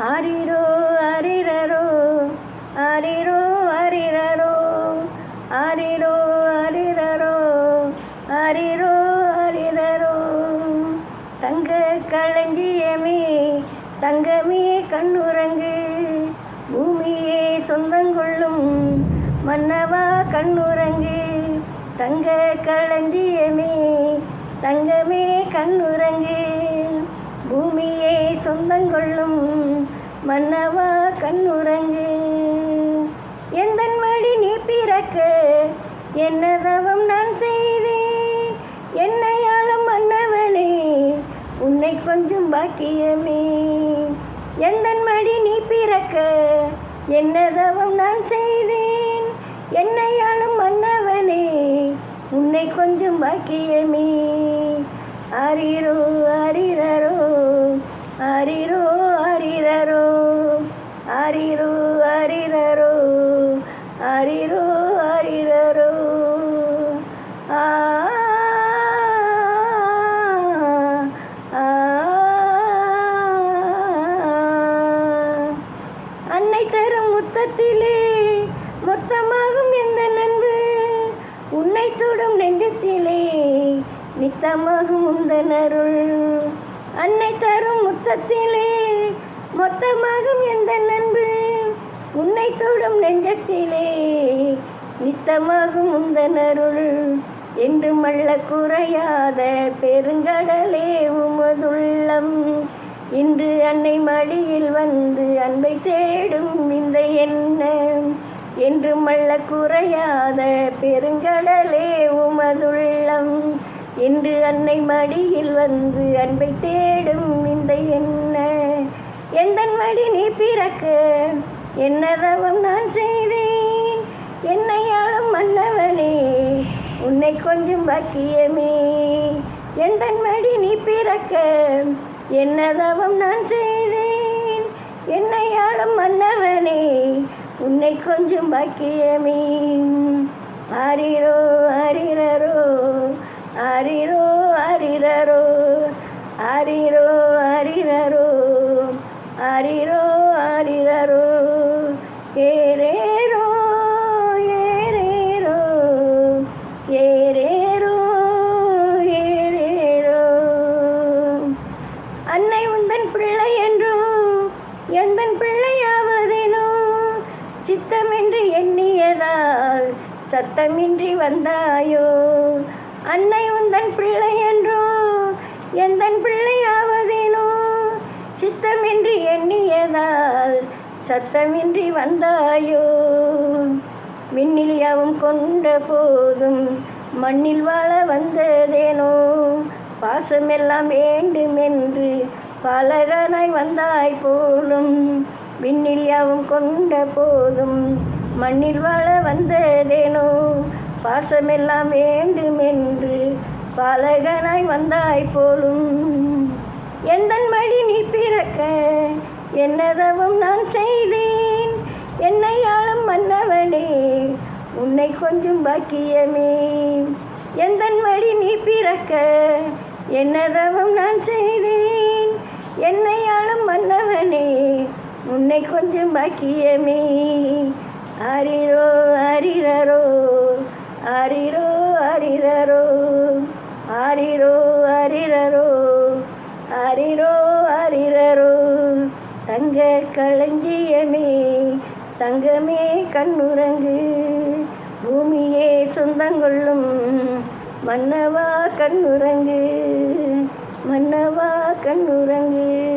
அரிரோ அரிரரோ அரிரோ அரிரரோ அரிரோ அரிரரோ அரிரோ அரிரரோ. தங்க களஞ்சியமே தங்கமே கண்ணுரங்கு பூமியே சொந்தங்கொள்ளும் மன்னவா கண்ணுரங்கு தங்க களஞ்சியமே தங்கமே கண்ணுறங்கு பூமியே சொந்தங்கொள்ளும் மன்னவா கண்ணுறங்கு. எந்தன் மடி நீ பிறக்க? என்ன தவம் நான் செய்தேன்? என்னையாலும் மன்னவனே உன்னை கொஞ்சம் பாக்கியமே. எந்தன் மடி நீ பிறக்க? என்ன தவம் நான் செய்தேன்? என்னையாலும் மன்னவனே உன்னை கொஞ்சம் பாக்கியமே. ஆரிரோ ஆரிரரோ தரும் மொத்தமாகும் எந்த நண்பு? உன்னை தொடும் நெஞ்சத்திலே நித்தமாகும் உந்தன் அருள் அன்னை தரும் முத்தத்திலே மொத்தமாகும் எந்த நண்பு? உன்னை தொடும் நெஞ்சத்திலே நித்தமாகும் உந்தன் அருள் என்று மல்ல குறையாத பெருங்கடலே உமதுள்ளம். இன்று அன்னை மடியில் வந்து அன்பை தேடும் இந்த எண்ணம். என்று மள்ள குறையாத பெருங்கடலே உமதுள்ளம். இன்று அன்னை மடியில் வந்து அன்பை தேடும் இந்த என்ன எந்தன் மடி நீ பிறக்க? என்னதவம் நான் செய்தேன்? என்னையாலும் மன்னவனே உன்னை கொஞ்சம் பாக்கியமே. எந்தன் மடி நீ பிறக்க? என்ன தவம் நான் செய்தேன். என்னையாளும் மன்னவனே உன்னை கொஞ்சம் பாக்கியமே. ஆரிரோ ஆரிரரோ ஆரிரோ. சித்தமின்றி எண்ணியதால் சத்தமின்றி வந்தாயோ? அன்னை உந்தன் பிள்ளை என்றோ? எந்தன் பிள்ளையாவதேனோ சித்தமின்றி எண்ணியதால் சத்தமின்றி வந்தாயோ? விண்ணில் யாவும் கொண்ட போதும் மண்ணில் வாழ வந்ததேனோ? பாசமெல்லாம் வேண்டுமென்று பலரனாய் வந்தாய் போலும் விண்ணில் யாவும் கொண்ட போதும். மண்ணில் வாழ வந்ததேனோ? பாசமெல்லாம் வேண்டுமென்று பாலகனாய் வந்தாய் போலும். எந்தன் மடி நீ பிறக்க? என்னதவும் நான் செய்தேன். என்னை ஆளும் மன்னவனே உன்னை கொஞ்சம் பாக்கியமே. எந்தன் மடி நீ பிறக்க? என்னதவும் நான் செய்தேன். என்னை ஆளும் மன்னவனே உன்னை கொஞ்சம் பாக்கியமே. அரிரோ அரிரரோ அரிரோ அரிரரோ ஆரிரோ அரிரரோ அரிரோ அரிரரோ தங்க களஞ்சியமே தங்கமே கண்ணுரங்கு பூமியே சொந்தங்கொள்ளும் மன்னவா கண்ணுரங்கு மன்னவா கண்ணுரங்கு